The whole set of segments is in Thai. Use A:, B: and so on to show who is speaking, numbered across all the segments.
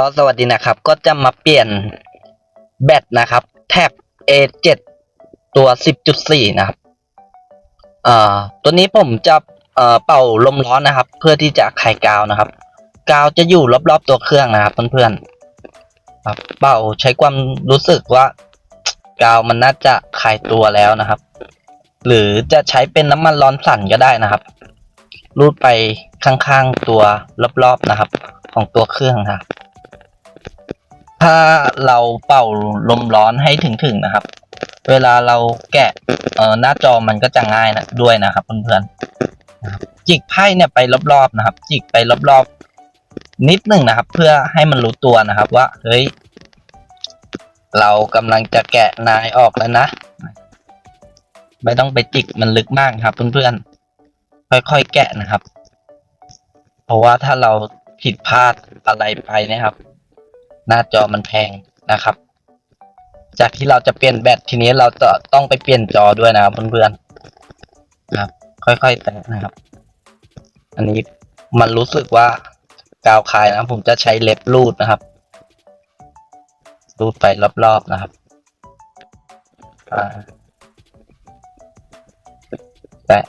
A: ก็สวัสดีนะครับ ก็จะมาเปลี่ยนแบตนะครับ แท็บ A7 ตัว 10.4 นะครับเอ่อตัวนี้ผมจะเอ่อเป่าลมร้อนนะครับ เพื่อที่จะไขกาวนะครับ กาวจะอยู่รอบๆตัวเครื่องนะครับเพื่อนๆครับเป่าใช้ความรู้สึกว่า กาวมันน่าจะคลายตัวแล้วนะครับ หรือจะใช้เป็นน้ำมันร้อนสั่นก็ได้นะครับรูดไปข้างๆตัวรอบๆนะครับ ของตัวเครื่องครับ ถ้าเราเป่าลมร้อนให้ถึงๆนะครับ เวลาเราแกะเอ่อหน้าจอมันก็จะง่ายนะด้วยนะครับเพื่อนๆจิกไพ่เนี่ยไปรอบๆนะครับ จิกไปรอบๆนิดหนึ่งนะครับ เพื่อให้มันรู้ตัวนะครับ ว่าเฮ้ยเรากำลังจะแกะนายออกแล้วนะ ไม่ต้องไปจิกมันลึกมากครับ เพื่อนๆค่อยๆแกะนะครับ เพราะว่าถ้าเราผิดพลาดอะไรไปนะครับ หน้าจอมันแพงนะครับ จากที่เราจะเปลี่ยนแบตทีนี้เราจะต้องไปเปลี่ยนจอด้วยนะครับเพื่อนๆครับ ค่อยๆแตะนะครับ อันนี้มันรู้สึกว่ากาวคายนะผมจะใช้เล็บรูดนะครับ รูดไปรอบๆนะครับแตะ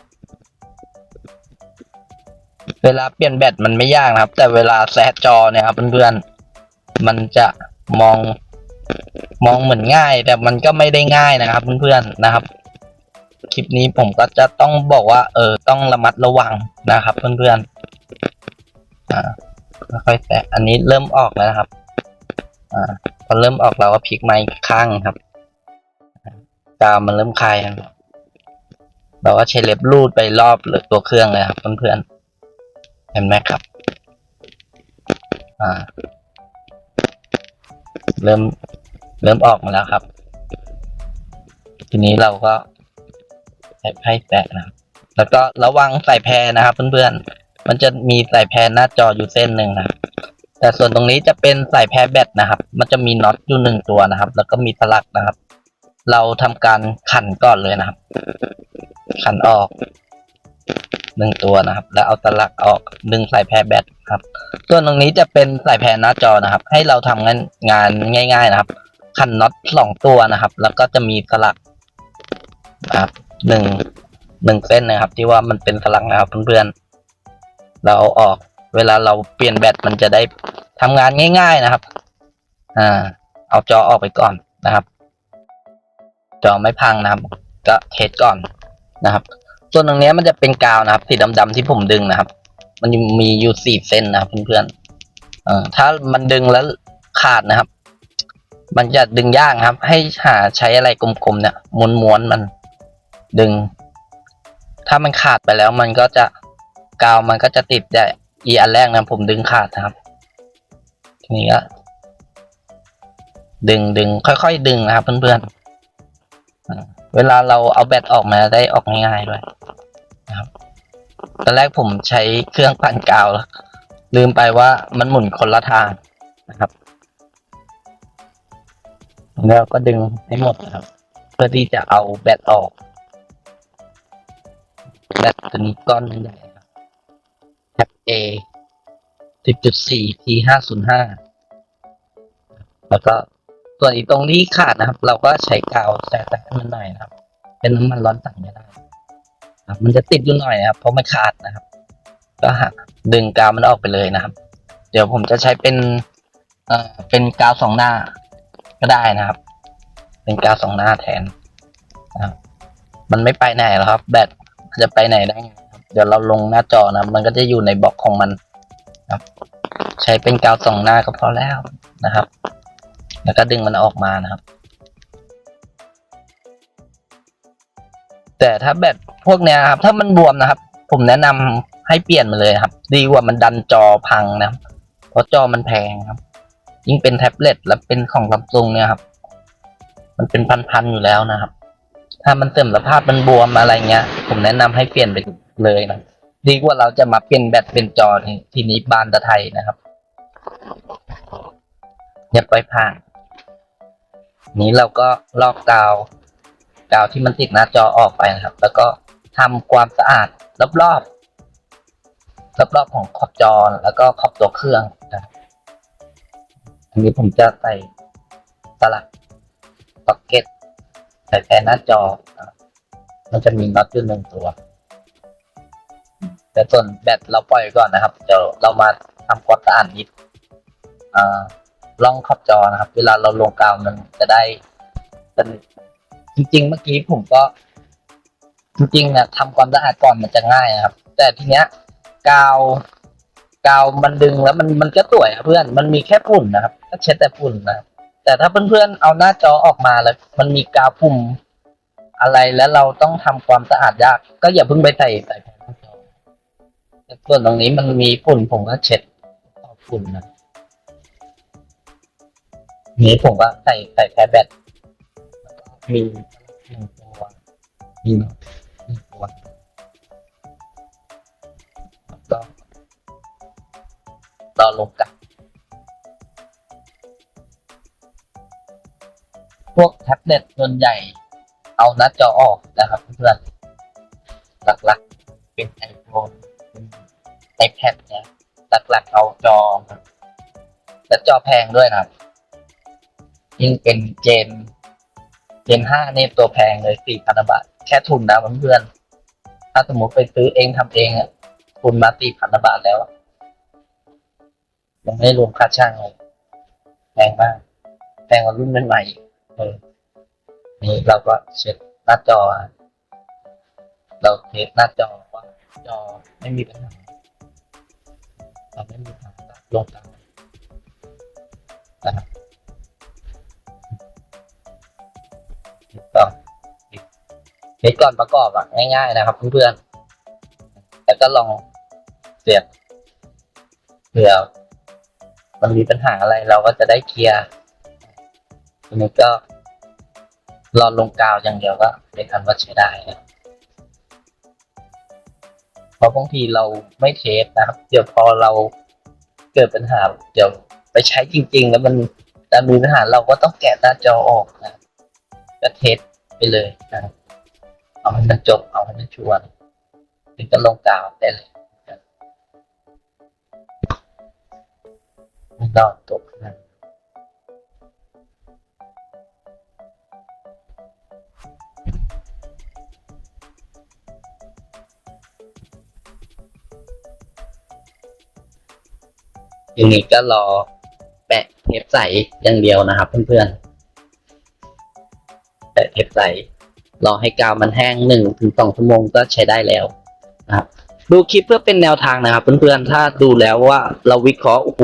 A: เวลาเปลี่ยนแบตมันไม่ยากนะครับ แต่เวลาแซะจอเนี่ยครับเพื่อนๆ มันจะมองมองเหมือนง่าย แต่มันก็ไม่ได้ง่ายนะครับ เพื่อนๆนะครับ คลิปนี้ผมก็จะต้องบอกว่า เออ ต้องระมัดระวังนะครับ เพื่อนๆอ่าค่อยแตะอันนี้เริ่มออกแล้วนะครับ อ่า พอเริ่มออกเราก็พลิกไม้ข้างครับกาวมันเริ่มคลายนะครับเราก็ใช้เล็บรูดไปรอบเลยตัวเครื่องเลยครับเพื่อนๆเห็นไหมครับ อ่า เริ่มเริ่มออกมาแล้วครับ ทีนี้เราก็ใส่ไพ่แปะนะครับแล้วก็ระวังใส่แพรนะครับ เพื่อนๆ มันจะมีใส่แพรหน้าจออยู่เส้นหนึ่งนะแต่ส่วนตรงนี้จะเป็นใส่แพรแบตนะครับ มันจะมีน็อตอยู่หนึ่งตัวนะครับ แล้วก็มีสลักนะครับ เราทำการขันก่อนเลยนะครับ ขันออก หนึ่งตัวนะครับ แล้วเอาสลักออกดึงสายแพรแบตครับ ส่วนตรงนี้จะเป็นสายแพรหน้าจอนะครับ ให้เราทำงานงานง่าย ๆนะครับขันน็อตสองตัวนะครับ แล้วก็จะมีสลักนะครับหนึ่งหนึ่งเส้นนะครับ ที่ว่ามันเป็นสลักนะครับเพื่อนๆเราเอาออก เวลาเราเปลี่ยนแบตมันจะได้ทำงานง่าย ๆนะครับ อ่า เอาจอออกไปก่อนนะครับ จอไม่พังนะครับ ก็เทสก่อนนะครับ ส่วนตรงนี้มันจะเป็นกาวนะครับสีดำๆที่ผมดึงนะครับ มันมีอยู่สี่เส้นนะครับเพื่อนๆเอ่อถ้ามันดึงแล้วขาดนะครับ มันจะดึงยากครับ ให้หาใช้อะไรกลมๆเนี่ยม้วนๆมันดึง ถ้ามันขาดไปแล้วมันก็จะกาวมันก็จะติดได้อีอันแรกนะผมดึงขาดนะครับทีนี้ก็ดึงดึงค่อยๆดึงนะครับเพื่อนๆ เวลาเราเอาแบตออกมาได้ออกง่ายๆด้วยนะครับ ตอนแรกผมใช้เครื่องปั่นกาวแล้วลืมไปว่ามันหมุนคนละทางนะครับ แล้วก็ดึงให้หมดนะครับ เพื่อที่จะเอาแบตออก แบตตัวนี้ก้อนใหญ่ครับแท็บ A 10.4 T 505แล้วก็ ส่วนอีกตรงที่ขาดนะครับ เราก็ใช้กาวแตะๆให้มันหน่อยนะครับ เป็นน้ำมันร้อนสั่งก็ได้ครับมันจะติดอยู่หน่อยนะครับ เพราะมันขาดนะครับ ก็หักดึงกาวมันออกไปเลยนะครับ เดี๋ยวผมจะใช้เป็นเอ่อเป็นกาวสองหน้าก็ได้นะครับ เป็นกาวสองหน้าแทนนะครับ มันไม่ไปไหนหรอกครับ แบตจะไปไหนได้ไงครับเดี๋ยวเราลงหน้าจอนะมันก็จะอยู่ในบล็อกของมันครับ ใช้เป็นกาวสองหน้าก็พอแล้วนะครับ แล้วก็ดึงมันออกมานะครับ แต่ถ้าแบตพวกเนี้ยครับ ถ้ามันบวมนะครับ ผมแนะนำให้เปลี่ยนมาเลยครับ ดีกว่ามันดันจอพังนะครับ เพราะจอมันแพงครับ ยิ่งเป็นแท็บเล็ตแล้วเป็นของซัมซุงเนี่ยครับ มันเป็นพันๆอยู่แล้วนะครับ ถ้ามันเสื่อมสภาพมันบวมอะไรเงี้ย ผมแนะนำให้เปลี่ยนไปเลยนะดีกว่าเราจะมาเปลี่ยนแบตเป็นจอทีทีนี้บานตะไทยนะครับอย่าไปผ่าน นี้เราก็ลอกกาวกาวที่มันติดหน้าจอออกไปนะครับ แล้วก็ทำความสะอาดรอบๆรอบๆของขอบจอแล้วก็ขอบตัวเครื่องนะอันนี้ผมจะใส่สลักพ็อกเก็ตใส่แทนหน้าจอ มันจะมีน็อตอยู่หนึ่งตัว แต่ส่วนแบตเราปล่อยก่อนนะครับ เดี๋ยวเรามาทำความสะอาดนิดอ่า ล่องขอบจอนะครับ เวลาเราลงกาวมันจะได้สนิทจริง ๆ เมื่อกี้ผมก็ จริงๆนะทำความสะอาดก่อนมันจะง่ายครับ แต่ทีเนี้ย กาวกาวมันดึงแล้วมันมันก็สวยเพื่อนมันมีแค่ฝุ่นนะครับก็เช็ดแต่ฝุ่นนะครับแต่ถ้าเพื่อนๆเอาหน้าจอออกมาแล้ว มันมีกาวปุ่มอะไรแล้วเราต้องทำความสะอาดยาก ก็อย่าเพิ่งไปใส่ใส่แต่ส่วนตรงนี้มันมีฝุ่นผมก็เช็ดฝุ่นนะ นี้ผมก็ใส่ใส่แค่แบตแล้วก็มีหนึ่งตัวมีหนึ่งตัวแล้วก็รอลงกันพวกแท็บเล็ตส่วนใหญ่เอาหน้าจอออกนะครับเพื่อนๆหลักๆ เป็นไอโฟนเป็นไอแพดเนี่ยหลักๆเอาจอครับและจอแพงด้วยนะครับ ยิ่งเป็นเจน เจนห้าเนี่ยตัวแพงเลยสี่พันบาท แค่ทุนนะเพื่อนถ้าสมมติไปซื้อเองทำเองอะทุนมาสี่พันบาทแล้วยังไม่รวมค่าช่างเลยแพงมากแพงกว่ารุ่นใหม่ๆเออนี่เราก็เช็ดหน้าจอ เราเทสหน้าจอว่าจอไม่มีปัญหาเราไม่มีปัญหาลงตามนะครับ ก็เทสก่อนประกอบอะง่ายๆนะครับเพื่อนๆแล้วก็ลองเสียบเผื่อมันมีปัญหาอะไรเราก็จะได้เคลียร์ทีนี้ก็รอลงกาวอย่างเดียวก็เป็นอันว่าใช้ได้นะเพราะบางทีเราไม่เทสนะครับ เดี๋ยวพอเราเกิดปัญหา เดี๋ยวไปใช้จริง ๆ แล้วมันแต่มีปัญหาเราก็ต้องแกะหน้าจอออกนะ ก็เทสไปเลยนะครับเอาให้มันจบเอาให้มันชัวร์ถึงจะลงกาวได้เลยไม่ต้องตกนะทีนี้ก็รอแปะเทปใสอย่างเดียวนะครับเพื่อนๆ แปะเทปใสรอให้กาวมันแห้งหนึ่งถึงสองชั่วโมงก็ใช้ได้แล้วนะครับดูคลิปเพื่อเป็นแนวทางนะครับเพื่อนๆถ้าดูแล้วว่าเราวิเคราะห์โอ้โห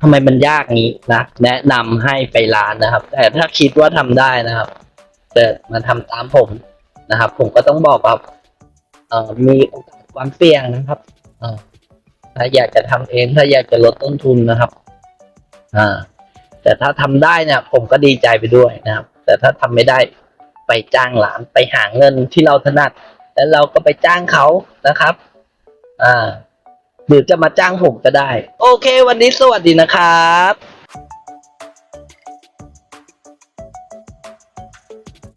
A: ทำไมมันยากงี้นะแนะนำให้ไปร้านนะครับ แต่ถ้าคิดว่าทำได้นะครับแต่มาทำตามผมนะครับ ผมก็ต้องบอกว่าเอ่อมีโอกาสความเสี่ยงนะครับเออถ้าอยากจะทำเองถ้าอยากจะลดต้นทุนนะครับ อ่า แต่ถ้าทำได้เนี่ย ผมก็ดีใจไปด้วยนะครับ แต่ถ้าทำไม่ได้ไปจ้างหลานไปหาเงินที่เราถนัด แล้วเราก็ไปจ้างเขานะครับ อ่าหรือจะมาจ้างผมก็ได้ โอเค วันนี้สวัสดีนะครับ